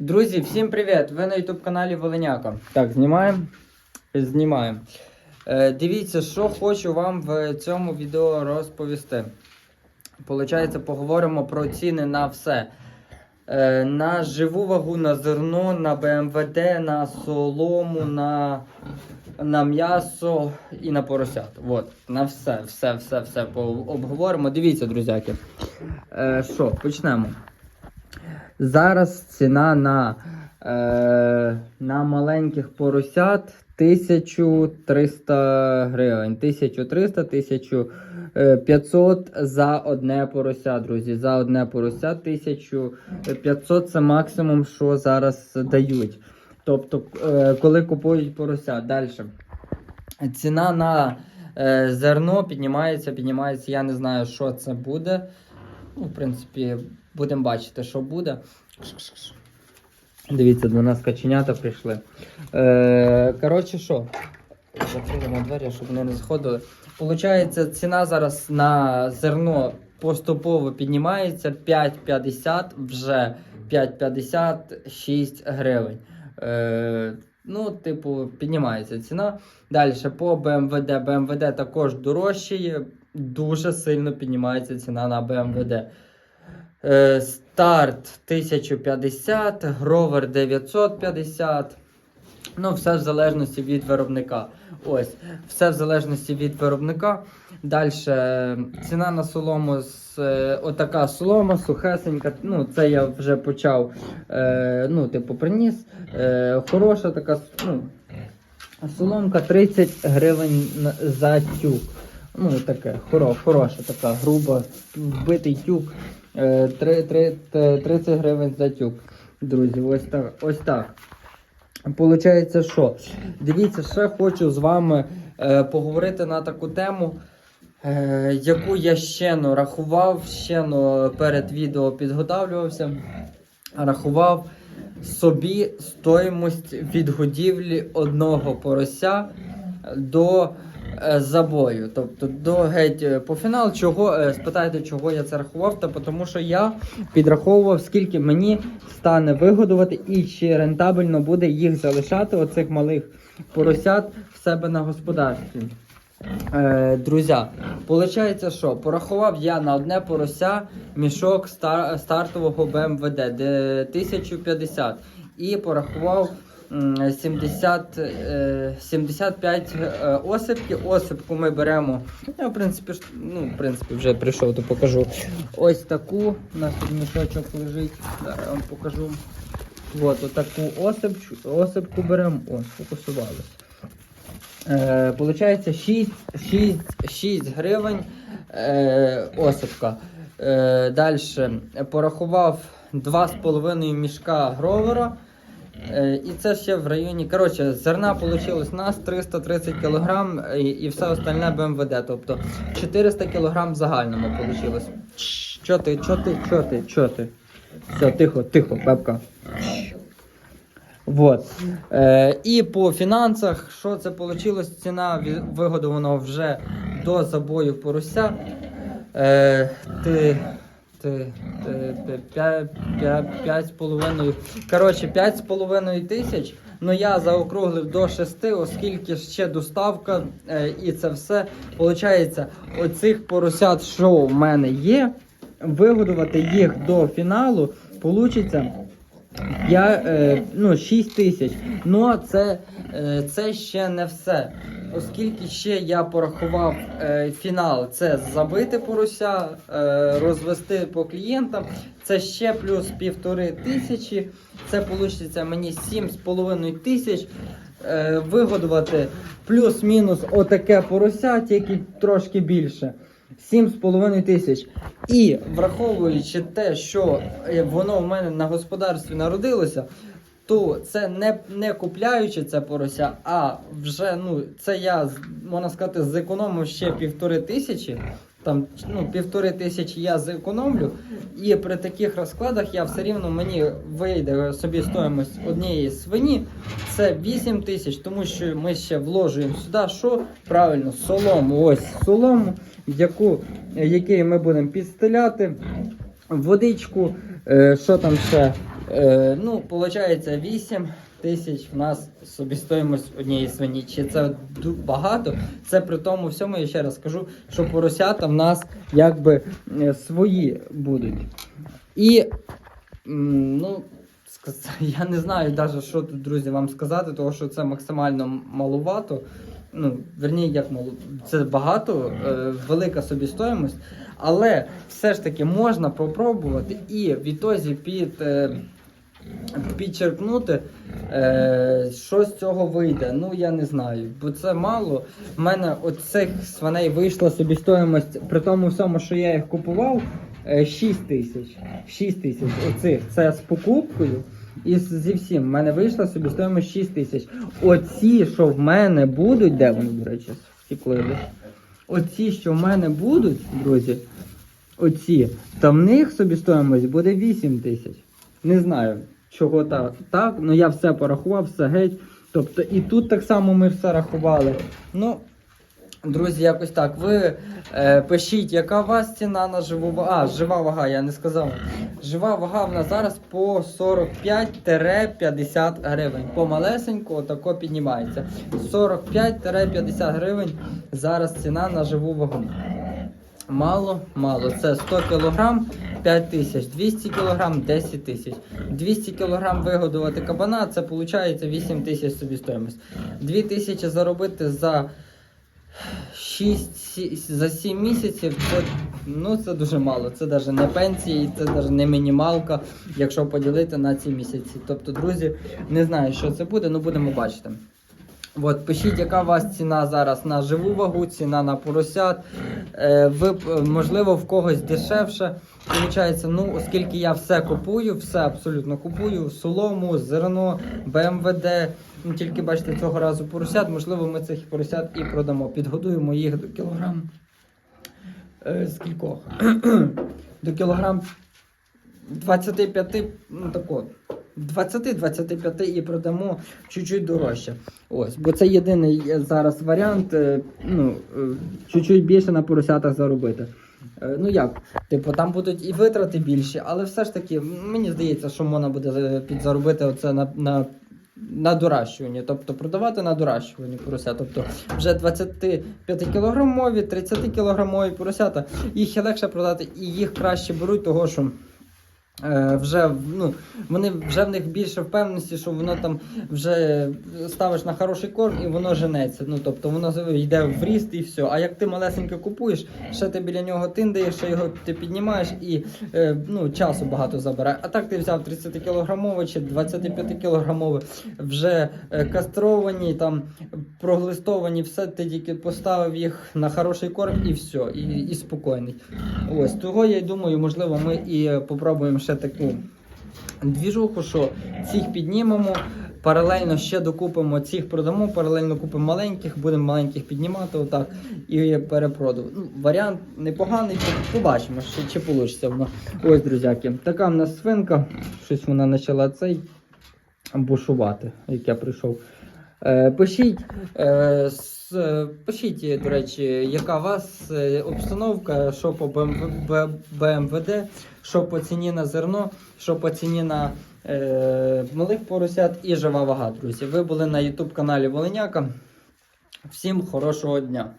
Друзі, всім привіт! Ви на YouTube каналі Волиняка. Так, знімаємо. Знімаємо. Е, дивіться, що хочу вам в цьому відео розповісти. Получається, поговоримо про ціни на все. Е, на живу вагу, на зерно, на БМВД, на солому, на, на м'ясо і на поросят. От, на все, все, все, все обговоримо. Дивіться, друзяки. Е, що, почнемо. Зараз ціна на, е, на маленьких поросят 1300 гривень. 1300 1500 за одне порося, друзі. За одне порося 1500 це максимум, що зараз дають. Тобто, е, коли купують порося. Далі. Ціна на е, зерно піднімається, піднімається. Я не знаю, що це буде. Ну, в принципі, будемо бачити, що буде. Дивіться, до нас каченята прийшли. Е, коротше, що? Закрили двері, щоб вони не заходили. Получається, ціна зараз на зерно поступово піднімається 5,50 вже 5,56 гривень. Е, ну, типу, піднімається ціна. Далі по БМВД. БМВД також дорожчає, дуже сильно піднімається ціна на БМВД. Е, старт 1050, гровер 950. Ну, все в залежності від виробника. Ось, все в залежності від виробника. Далі ціна на солому з е, отака солома, сухесенька. Ну, це я вже почав. Е, ну, типу, приніс. Е, хороша така ну, соломка 30 гривень за тюк. Ну, таке, хоро, хороша така, груба, вбитий тюк. Е, три- три- те- 30 гривень за тюк. Друзі, ось так. Ось так. Получається, що? Дивіться, ще хочу з вами е, поговорити на таку тему, е, яку я ще рахував, ще перед відео підготавлювався. Рахував собі стоїмость відгодівлі одного порося до забою. Тобто до геть е, по фінал, чого е, спитайте, чого я це рахував, та тому що я підраховував, скільки мені стане вигодувати і чи рентабельно буде їх залишати, оцих малих поросят в себе на господарстві. Е, друзі, виходить, що порахував я на одне порося мішок стар, стартового БМВД, де 1050, і порахував 70, е, 75 е, осипки. Осипку ми беремо. Я, в принципі, ну, в принципі, вже прийшов, то покажу. Ось таку. У нас тут мішочок лежить. Зараз я вам покажу. От, отаку осипчу, осипку беремо. О, фокусувалося. Е, Получається 6, 6, 6 гривень е, осипка. Е, Далі порахував 2,5 мішка гровера. Е, і це ще в районі. Коротше, зерна вийшло нас 330 кг і, і все остальне БМВД. Тобто 400 кг в загальному вийшло. Чо ти, чо ти, чо ти, чо ти? Все, тихо, тихо, бабка. Вот. Е, і по фінансах, що це вийшло? Ціна вигодованого вже до забою порося. Е, ти, п'ять, з половиною. Коротше, п'ять з половиною тисяч. Ну я заокруглив до 6, оскільки ще доставка е, і це все. Получається, оцих поросят, що в мене є, вигодувати їх до фіналу, получиться. Я, е, ну, 6 тисяч. Ну, це, е, це ще не все. Оскільки ще я порахував е, фінал, це забити порося, е, розвести по клієнтам. Це ще плюс півтори тисячі. Це вийде мені 7,5 тисяч. Е, вигодувати плюс-мінус отаке порося, тільки трошки більше. 7,5 тисяч. І враховуючи те, що е, воно в мене на господарстві народилося, то це не, не купляючи це порося, а вже ну, це я можна сказати зекономив ще півтори тисячі. Там ну, півтори тисячі я зекономлю, і при таких розкладах я все рівно мені вийде собі стоїмость однієї свині. Це 8 тисяч, тому що ми ще вложуємо сюди, що правильно, солому. Ось солому, яку, який ми будемо підстеляти, водичку, е, що там ще. Е, ну, виходить, 8 тисяч в нас собівартість однієї свині. Чи це багато? Це при тому всьому, я ще раз скажу, що поросята в нас якби е, свої будуть. І ну, я не знаю навіть, що тут, друзі, вам сказати, тому що це максимально малувато. Ну, верні, як мало, це багато, е, велика собівартість, але все ж таки можна попробувати і відтоді під. Е, підчеркнути, е, що з цього вийде. Ну я не знаю, бо це мало. У мене оцих свиней вийшла собівартість, при тому всьому, що я їх купував, е, 6 тисяч. 6 тисяч оцих. Це з покупкою. І зі всім в мене вийшла собівартість 6 тисяч. Оці, що в мене будуть, де вони, до речі, втікли? Оці, що в мене будуть, друзі, оці, то в них собівартість буде 8 тисяч. Не знаю, чого так, так, ну я все порахував, все геть. Тобто і тут так само ми все рахували. Ну, друзі, якось так. Ви е, пишіть, яка у вас ціна на живу вагу. А, жива вага, я не сказав. Жива вага в нас зараз по 45-50 гривень. Помалесенько отако піднімається. 45-50 гривень зараз ціна на живу вагу. Мало, мало. Це 100 кг 5 тисяч, 200 кг 10 тисяч. 200 кг вигодувати кабана, це виходить 8 тисяч собівартість. 2 тисячі заробити за 6, сі- за 7 місяців це, ну, це дуже мало. Це навіть не пенсії, це навіть не мінімалка, якщо поділити на ці місяці. Тобто, друзі, не знаю, що це буде, ну будемо бачити. От, пишіть, яка у вас ціна зараз на живу вагу, ціна на поросят. Е, ви, е, можливо, в когось дешевше. Получається, ну, оскільки я все купую, все абсолютно купую: солому, зерно, БМВД. Ну, тільки бачите, цього разу поросят, можливо, ми цих поросят і продамо. Підгодуємо їх до кілограм. Е, з кількох? до кілограм 25, ну тако, 20-25 і продамо чуть-чуть дорожче. Ось, бо це єдиний зараз варіант, е, ну, е, чуть-чуть більше на поросятах заробити. Е, Ну як, типу, там будуть і витрати більші, але все ж таки, мені здається, що можна буде підзаробити оце на, на, на доращуванні, тобто продавати на доращуванні порося. Тобто вже 25 кілограмові, 30 кілограмові поросята, їх легше продати і їх краще беруть, того що. Е, вже ну, вони вже в них більше впевненості, що воно там вже ставиш на хороший корм і воно женеться. Ну тобто воно йде в ріст і все. А як ти малесеньке купуєш, ще ти біля нього тиндаєш, ще його ти піднімаєш і е, ну, часу багато забирає. А так ти взяв 30 кілограмове чи 25 кілограмове, вже е, кастровані, там проглистовані, все, ти тільки поставив їх на хороший корм і все, і, і спокійний. Ось того я й думаю, можливо, ми і попробуємо ще таку двіжуху, що цих піднімемо. Паралельно ще докупимо цих продамо, паралельно купимо маленьких, будемо маленьких піднімати отак і перепродувати. Ну, варіант непоганий, побачимо, чи, вийде воно. Ось, друзяки, така в нас свинка. Щось вона почала цей бушувати, як я прийшов. Е, пишіть, е, пишіть, до речі, яка у вас е, обстановка, що по БМВД, що по ціні на зерно, що по ціні на е, малих поросят і жива вага, друзі. Ви були на YouTube каналі Волиняка. Всім хорошого дня!